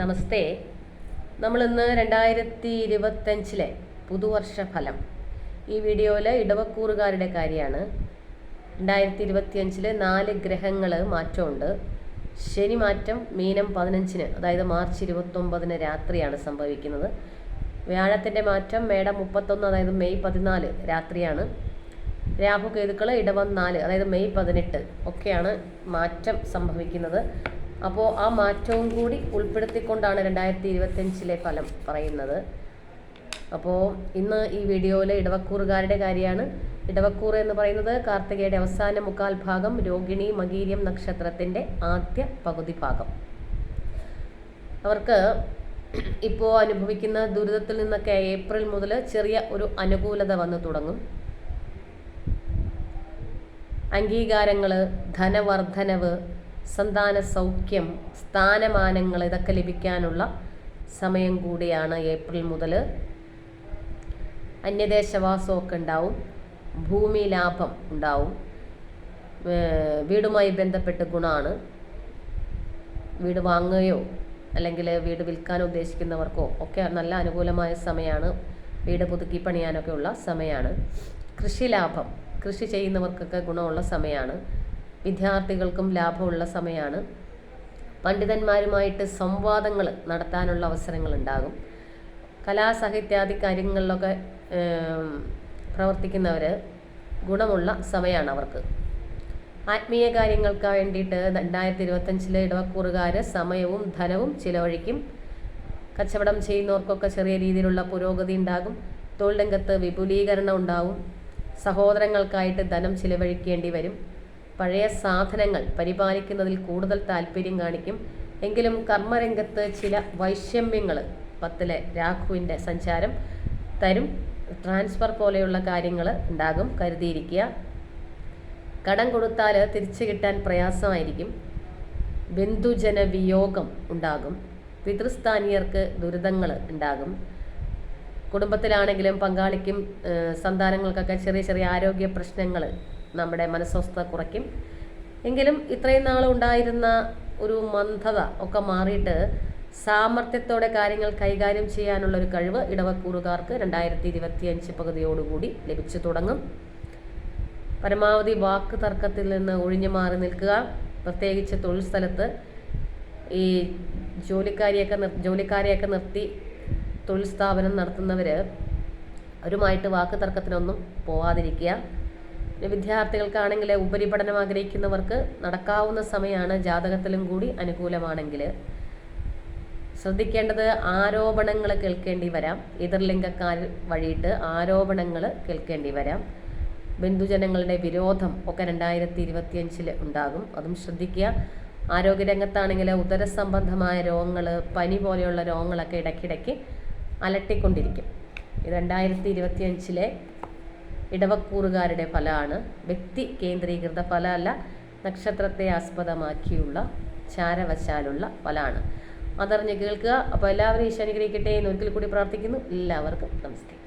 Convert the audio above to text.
നമസ്തേ. നമ്മളിന്ന് രണ്ടായിരത്തി ഇരുപത്തഞ്ചിലെ പുതുവർഷ ഫലം ഈ വീഡിയോയിൽ ഇടവക്കൂറുകാരുടെ കാര്യമാണ്. രണ്ടായിരത്തി ഇരുപത്തിയഞ്ചിൽ നാല് ഗ്രഹങ്ങൾ മാറ്റമുണ്ട്. ശനി മാറ്റം മീനം പതിനഞ്ചിന് അതായത് മാർച്ച് ഇരുപത്തൊമ്പതിന് രാത്രിയാണ് സംഭവിക്കുന്നത്. വ്യാഴത്തിന്റെ മാറ്റം മേടം മുപ്പത്തൊന്ന് അതായത് മെയ് പതിനാല് രാത്രിയാണ്. രാഹു കേതുക്കൾ ഇടവം നാല് അതായത് മെയ് പതിനെട്ട് ഒക്കെയാണ് മാറ്റം സംഭവിക്കുന്നത്. അപ്പോൾ ആ മാറ്റവും കൂടി ഉൾപ്പെടുത്തിക്കൊണ്ടാണ് രണ്ടായിരത്തി ഇരുപത്തഞ്ചിലെ ഫലം പറയുന്നത്. അപ്പോൾ ഇന്ന് ഈ വീഡിയോയിൽ ഇടവക്കൂറുകാരുടെ കാര്യമാണ്. ഇടവക്കൂർ എന്ന് പറയുന്നത് കാർത്തികയുടെ അവസാന മുക്കാൽ ഭാഗം രോഗിണി മകീര്യം നക്ഷത്രത്തിന്റെ ആദ്യ പകുതി ഭാഗം. അവർക്ക് ഇപ്പോൾ അനുഭവിക്കുന്ന ദുരിതത്തിൽ നിന്നൊക്കെ ഏപ്രിൽ മുതൽ ചെറിയ ഒരു അനുകൂലത വന്നു തുടങ്ങും. അംഗീകാരങ്ങൾ ധനവർദ്ധനവ് സന്താന സൗഖ്യം സ്ഥാനമാനങ്ങൾ ഇതൊക്കെ ലഭിക്കാനുള്ള സമയം കൂടിയാണ് ഏപ്രിൽ മുതൽ. അന്യദേശവാസമൊക്കെ ഉണ്ടാവും ഭൂമി ലാഭം ഉണ്ടാവും. വീടുമായി ബന്ധപ്പെട്ട് ഗുണമാണ്. വീട് വാങ്ങുകയോ അല്ലെങ്കിൽ വീട് വിൽക്കാൻ ഉദ്ദേശിക്കുന്നവർക്കോ ഒക്കെ നല്ല അനുകൂലമായ സമയമാണ്. വീട് പുതുക്കി പണിയാനൊക്കെ ഉള്ള സമയമാണ്. കൃഷി ലാഭം കൃഷി ചെയ്യുന്നവർക്കൊക്കെ ഗുണമുള്ള സമയമാണ്. വിദ്യാർത്ഥികൾക്കും ലാഭമുള്ള സമയമാണ് പണ്ഡിതന്മാരുമായിട്ട് സംവാദങ്ങൾ നടത്താനുള്ള അവസരങ്ങൾ ഉണ്ടാകും കലാസാഹിത്യാദി കാര്യങ്ങളിലൊക്കെ പ്രവർത്തിക്കുന്നവർ ഗുണമുള്ള സമയമാണ് അവർക്ക്. ആത്മീയ കാര്യങ്ങൾക്ക് വേണ്ടിയിട്ട് രണ്ടായിരത്തി ഇരുപത്തഞ്ചിലെ ഇടവക്കൂറുകാർ സമയവും ധനവും ചിലവഴിക്കും. കച്ചവടം ചെയ്യുന്നവർക്കൊക്കെ ചെറിയ രീതിയിലുള്ള പുരോഗതി ഉണ്ടാകും. തൊഴിൽ രംഗത്ത് വിപുലീകരണം ഉണ്ടാവും. സഹോദരങ്ങൾക്കായിട്ട് ധനം ചിലവഴിക്കേണ്ടി വരും. പഴയ സാധനങ്ങൾ പരിപാലിക്കുന്നതിൽ കൂടുതൽ താല്പര്യം കാണിക്കും. എങ്കിലും കർമ്മരംഗത്ത് ചില വൈഷമ്യങ്ങൾ പത്തിലെ രാഘുവിന്റെ സഞ്ചാരം തരും. ട്രാൻസ്ഫർ പോലെയുള്ള കാര്യങ്ങൾ ഉണ്ടാകും കരുതിയിരിക്കുക. കടം കൊടുത്താൽ തിരിച്ചു കിട്ടാൻ പ്രയാസമായിരിക്കും. ബന്ധുജന വിയോഗം ഉണ്ടാകും. പിതൃസ്ഥാനീയർക്ക് ദുരിതങ്ങൾ ഉണ്ടാകും. കുടുംബത്തിലാണെങ്കിലും പങ്കാളിക്കും സന്താനങ്ങൾക്കൊക്കെ ചെറിയ ചെറിയ ആരോഗ്യ പ്രശ്നങ്ങൾ നമ്മുടെ മനസ്വസ്ഥത കുറയ്ക്കും. എങ്കിലും ഇത്രയും നാൾ ഉണ്ടായിരുന്ന ഒരു മന്ദത ഒക്കെ മാറിയിട്ട് സാമർഥ്യത്തോടെ കാര്യങ്ങൾ കൈകാര്യം ചെയ്യാനുള്ള ഒരു കഴിവ് ഇടവക്കൂറുകാർക്ക് രണ്ടായിരത്തി ഇരുപത്തി അഞ്ച് പകുതിയോടുകൂടി ലഭിച്ചു തുടങ്ങും. പരമാവധി വാക്ക് തർക്കത്തിൽ നിന്ന് ഒഴിഞ്ഞു മാറി നിൽക്കുക. പ്രത്യേകിച്ച് തൊഴിൽ സ്ഥലത്ത് ഈ ജോലിക്കാരിയൊക്കെ ജോലിക്കാരെയൊക്കെ നിർത്തി തൊഴിൽ സ്ഥാപനം നടത്തുന്നവർ അവരുമായിട്ട് വാക്ക് തർക്കത്തിനൊന്നും പോവാതിരിക്കുക. വിദ്യാർത്ഥികൾക്കാണെങ്കിൽ ഉപരിപഠനം ആഗ്രഹിക്കുന്നവർക്ക് നടക്കാവുന്ന സമയമാണ് ജാതകത്തിലും കൂടി അനുകൂലമാണെങ്കിൽ. ശ്രദ്ധിക്കേണ്ടത് ആരോപണങ്ങൾ കേൾക്കേണ്ടി വരാം. എതിർലിംഗക്കാർ വഴിയിട്ട് ആരോപണങ്ങൾ കേൾക്കേണ്ടി വരാം. ബന്ധുജനങ്ങളുടെ വിരോധം ഒക്കെ രണ്ടായിരത്തി ഇരുപത്തിയഞ്ചിൽ ഉണ്ടാകും. അതും ശ്രദ്ധിക്കുക. ആരോഗ്യരംഗത്താണെങ്കിൽ ഉദരസംബന്ധമായ രോഗങ്ങൾ പനി പോലെയുള്ള രോഗങ്ങളൊക്കെ ഇടയ്ക്കിടയ്ക്ക് അലട്ടിക്കൊണ്ടിരിക്കും. രണ്ടായിരത്തി ഇരുപത്തിയഞ്ചിലെ ഇടവക്കൂറുകാരുടെ ഫലമാണ് വ്യക്തി കേന്ദ്രീകൃത ഫലമല്ല നക്ഷത്രത്തെ ആസ്പദമാക്കിയുള്ള ചാരവശാലുള്ള ഫലമാണ്. അതറിഞ്ഞ് കേൾക്കുക. അപ്പോൾ എല്ലാവരും ഈശ്വനുഗ്രഹിക്കട്ടെ എന്ന് ഒരിക്കൽ കൂടി പ്രാർത്ഥിക്കുന്നു. എല്ലാവർക്കും നമസ്തേ.